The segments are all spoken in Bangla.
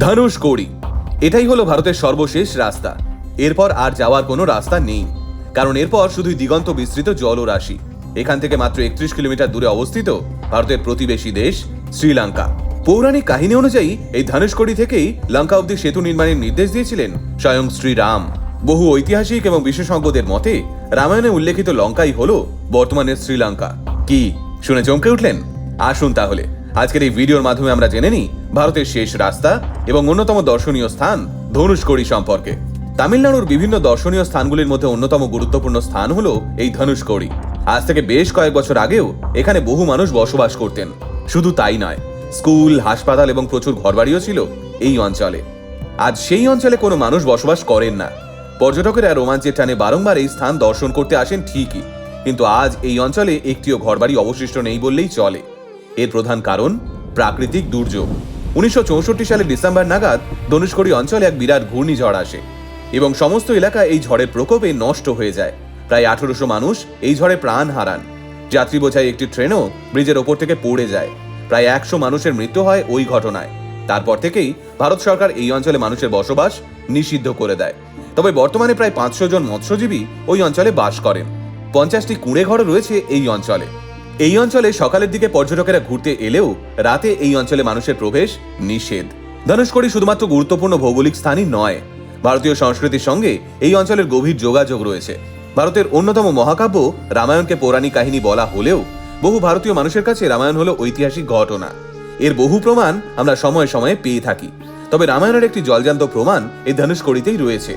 ধনুষকোড়ি এটাই হলো ভারতের সর্বশেষ রাস্তা। এরপর আর যাওয়ার কোনো রাস্তা নেই। কারণ এরপর শুধুই দিগন্ত বিস্তৃত জলরাশি এখান থেকে মাত্র একত্রিশ কিলোমিটার দূরে অবস্থিত ভারতের প্রতিবেশী দেশ শ্রীলঙ্কা। পৌরাণিক কাহিনী অনুযায়ী এই ধনুষকোড়ি থেকেই লঙ্কা অব্দি সেতু নির্মাণের নির্দেশ দিয়েছিলেন স্বয়ং শ্রীরাম। বহু ঐতিহাসিক এবং বিশেষজ্ঞদের মতে রামায়ণে উল্লেখিত লঙ্কাই হল বর্তমানের শ্রীলঙ্কা। কি, শুনে চমকে উঠলেন? আসুন তাহলে। আজকের এই ভিডিওর মাধ্যমে আমরা জেনে নিই ভারতের শেষ রাস্তা এবং অন্যতম দর্শনীয় স্থান ধনুষকোড়ি সম্পর্কে। তামিলনাড়ুর বিভিন্ন দর্শনীয় স্থানগুলির মধ্যে অন্যতম গুরুত্বপূর্ণ স্থান হলো এই ধনুষকোড়ি। আজ থেকে বেশ কয়েক বছর আগেও এখানে বহু মানুষ বসবাস করতেন। শুধু তাই নয়, স্কুল, হাসপাতাল এবং প্রচুর ঘরবাড়িও ছিল এই অঞ্চলে। আজ সেই অঞ্চলে কোনো মানুষ বসবাস করেন না। পর্যটকেরা রোমাঞ্চের টানে বারংবার এই স্থান দর্শন করতে আসেন ঠিকই। কিন্তু আজ এই অঞ্চলে একটিও ঘরবাড়ি অবশিষ্ট নেই বললেই চলে। এর প্রধান কারণ প্রাকৃতিক দুর্যোগ। উনিশশো চৌষট্টি সালে ডিসেম্বর নাগাদ ধনুষকড়ি অঞ্চলে এক বিরাট ঘূর্ণিঝড় আসে এবং সমস্ত এলাকা এই ঝড়ের প্রকোপে নষ্ট হয়ে যায়। প্রায় আঠারোশো মানুষ এই ঝড়ে প্রাণ হারান। যাত্রী বোঝাই একটি ট্রেনও ব্রিজের ওপর থেকে পড়ে যায়। প্রায় একশো মানুষের মৃত্যু হয় ওই ঘটনায়। তারপর থেকেই ভারত সরকার এই অঞ্চলে মানুষের বসবাস নিষিদ্ধ করে দেয়। তবে বর্তমানে প্রায় পাঁচশো জন মৎস্যজীবী ওই অঞ্চলে বাস করেন। পঞ্চাশটি কুঁড়ে ঘর রয়েছে এই অঞ্চলে। এই অঞ্চলে সকালের দিকে পর্যটকেরা ঘুরতে এলেও রাতে এই অঞ্চলে মানুষের প্রবেশ নিষেধ। ধনুষকড়ি শুধুমাত্র গুরুত্বপূর্ণ ভৌগোলিক স্থানই নয়, ভারতীয় সংস্কৃতির সঙ্গে এই অঞ্চলের গভীর যোগাযোগ রয়েছে। ভারতের অন্যতম মহাকাব্য রামায়ণকে পৌরাণিক কাহিনী বলা হলেও বহু ভারতীয় মানুষের কাছে রামায়ণ হলো ঐতিহাসিক ঘটনা। এর বহু প্রমাণ আমরা সময়ে সময়ে পেয়ে থাকি। তবে রামায়ণের একটি জলজান্ত প্রমাণ এই ধনুষকড়িতেই রয়েছে।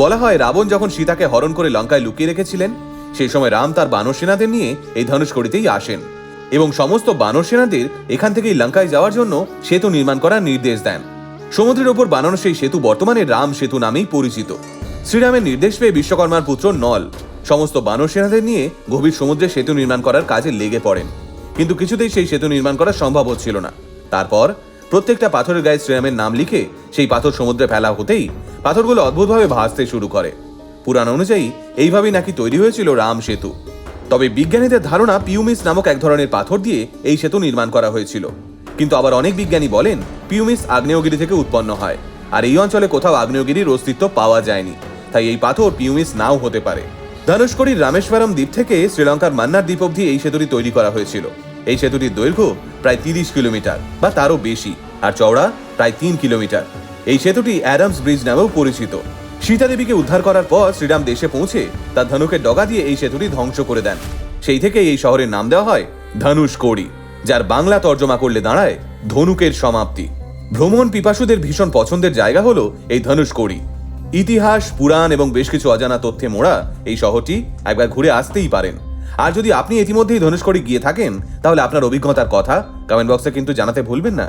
বলা হয় রাবণ যখন সীতাকে হরণ করে লঙ্কায় লুকিয়ে রেখেছিলেন সেই সময় রাম তার বানর সেনাদের নিয়ে এই ধনুষকড়িতেই আসেন এবং সমস্ত বানর সেনাদের এখান থেকেই লঙ্কায় যাওয়ার জন্য সেতু নির্মাণ করার নির্দেশ দেন। সমুদ্রের ওপর বানানো সেই সেতু বর্তমানে রাম সেতু নামেই পরিচিত। শ্রীরামের নির্দেশ পেয়ে বিশ্বকর্মার পুত্র নল সমস্ত বানর সেনাদের নিয়ে গভীর সমুদ্রে সেতু নির্মাণ করার কাজে লেগে পড়েন। কিন্তু কিছুতেই সেই সেতু নির্মাণ করা সম্ভব হচ্ছিল না। তারপর প্রত্যেকটা পাথরের গায়ে শ্রীরামের নাম লিখে সেই পাথর সমুদ্রে ফেলা হতেই পাথরগুলো অদ্ভুতভাবে ভাসতে শুরু করে। পুরাণ অনুযায়ী, এইভাবেই নাকি তৈরি হয়েছিল রাম সেতু। তবে বিজ্ঞানীদের ধারণা পিউমিস নামক এক ধরনের পাথর দিয়ে এই সেতু নির্মাণ করা হয়েছিল। কিন্তু আবার অনেক বিজ্ঞানী বলেন, পিউমিস আগ্নেয়গিরি থেকে উৎপন্ন হয়, আর এই অঞ্চলে কোথাও আগ্নেয়গিরির অস্তিত্ব পাওয়া যায়নি। তাই এই পাথর পিউমিস নাও হতে পারে। ধনুষকড়ির রামেশ্বরম দ্বীপ থেকে শ্রীলঙ্কার মান্নার দ্বীপ অবধি এই সেতুটি তৈরি করা হয়েছিল। এই সেতুটির দৈর্ঘ্য প্রায় তিরিশ কিলোমিটার, বা তারও বেশি, আর চওড়া প্রায় তিন কিলোমিটার। এই সেতুটি অ্যাডামস ব্রিজ নামেও পরিচিত। সীতাদেবীকে উদ্ধার করার পর শ্রীরাম দেশে পৌঁছে তার ধনুকের ডগা দিয়ে এই সেতুটি ধ্বংস করে দেন। সেই থেকে এই শহরের নাম দেওয়া হয় ধনুষকড়ি যার বাংলা তর্জমা করলে দাঁড়ায় ধনুকের সমাপ্তি। ভ্রমণ পিপাসুদের ভীষণ পছন্দের জায়গা হলো এই ধনুষকড়ি ইতিহাস, পুরাণ এবং বেশ কিছু অজানা তথ্যে মোড়া এই শহরটি একবার ঘুরে আসতেই পারেন। আর যদি আপনি ইতিমধ্যেই ধনুষকড়ি গিয়ে থাকেন, তাহলে আপনার অভিজ্ঞতার কথা কমেন্ট বক্সে কিন্তু জানাতে ভুলবেন না।